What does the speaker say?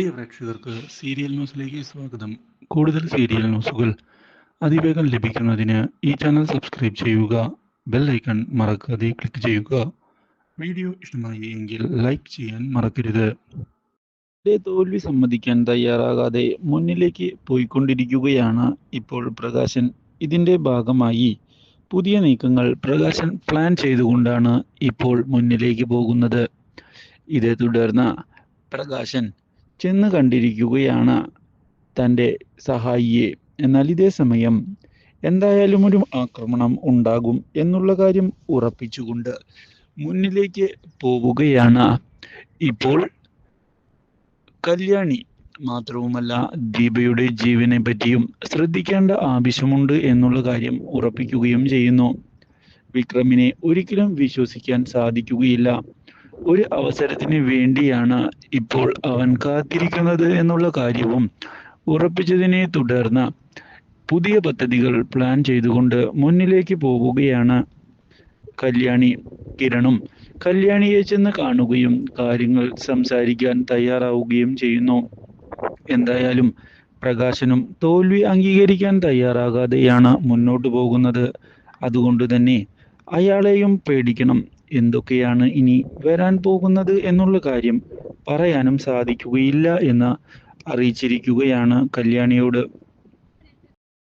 പ്രിയ പ്രേക്ഷകർക്ക് സീരിയൽ ന്യൂസിലേക്ക് സ്വാഗതം. കൂടുതൽ സീരിയൽ ന്യൂസുകൾ അതിവേഗം ലഭിക്കുന്നതിന് ഈ ചാനൽ സബ്സ്ക്രൈബ് ചെയ്യുക ബെൽ ഐക്കൺ മറക്കാതെ ക്ലിക്ക് ചെയ്യുക. വീഡിയോ ഇഷ്ടമായി എങ്കിൽ ലൈക്ക് ചെയ്യാൻ മറക്കരുത്. തോൽവി സമ്മതിക്കാൻ തയ്യാറാകാതെ മുന്നിലേക്ക് പോയിക്കൊണ്ടിരിക്കുകയാണ് ഇപ്പോൾ പ്രകാശൻ. ഇതിന്റെ ഭാഗമായി പുതിയ നീക്കങ്ങൾ പ്രകാശൻ പ്ലാൻ ചെയ്തുകൊണ്ടാണ് ഇപ്പോൾ മുന്നിലേക്ക് പോകുന്നത്. ഇതേ തുടർന്ന് പ്രകാശൻ ചെന്ന് കണ്ടിരിക്കുകയാണ് തന്റെ സഹായിയെ. എന്നാൽ ഇതേ സമയം എന്തായാലും ഒരു ആക്രമണം ഉണ്ടാകും എന്നുള്ള കാര്യം ഉറപ്പിച്ചുകൊണ്ട് മുന്നിലേക്ക് പോവുകയാണ് ഇപ്പോൾ കല്യാണി. മാത്രവുമല്ല ദീപയുടെ ജീവനെ പറ്റിയും ശ്രദ്ധിക്കേണ്ട ആവശ്യമുണ്ട് എന്നുള്ള കാര്യം ഉറപ്പിക്കുകയും ചെയ്യുന്നു. വിക്രമിനെ ഒരിക്കലും വിശ്വസിക്കാൻ സാധിക്കുകയില്ല. ഒരു അവസരത്തിന് വേണ്ടിയാണ് ഇപ്പോൾ അവൻ കാത്തിരിക്കുന്നത് എന്നുള്ള കാര്യവും ഉറപ്പിച്ചതിനെ തുടർന്ന് പുതിയ പദ്ധതികൾ പ്ലാൻ ചെയ്തുകൊണ്ട് മുന്നിലേക്ക് പോവുകയാണ് കല്യാണി കിരണും. കല്യാണിയെ ചെന്ന് കാണുകയും കാര്യങ്ങൾ സംസാരിക്കാൻ തയ്യാറാവുകയും ചെയ്യുന്നു. എന്തായാലും പ്രകാശനും തോൽവി അംഗീകരിക്കാൻ തയ്യാറാകാതെയാണ് മുന്നോട്ടു പോകുന്നത്. അതുകൊണ്ട് തന്നെ അയാളെയും പേടിക്കണം. എന്തൊക്കെയാണ് ഇനി വരാൻ പോകുന്നത് എന്നുള്ള കാര്യം പറയാനും സാധിക്കുകയില്ല എന്ന് അറിയിച്ചിരിക്കുകയാണ് കല്യാണിയോട്.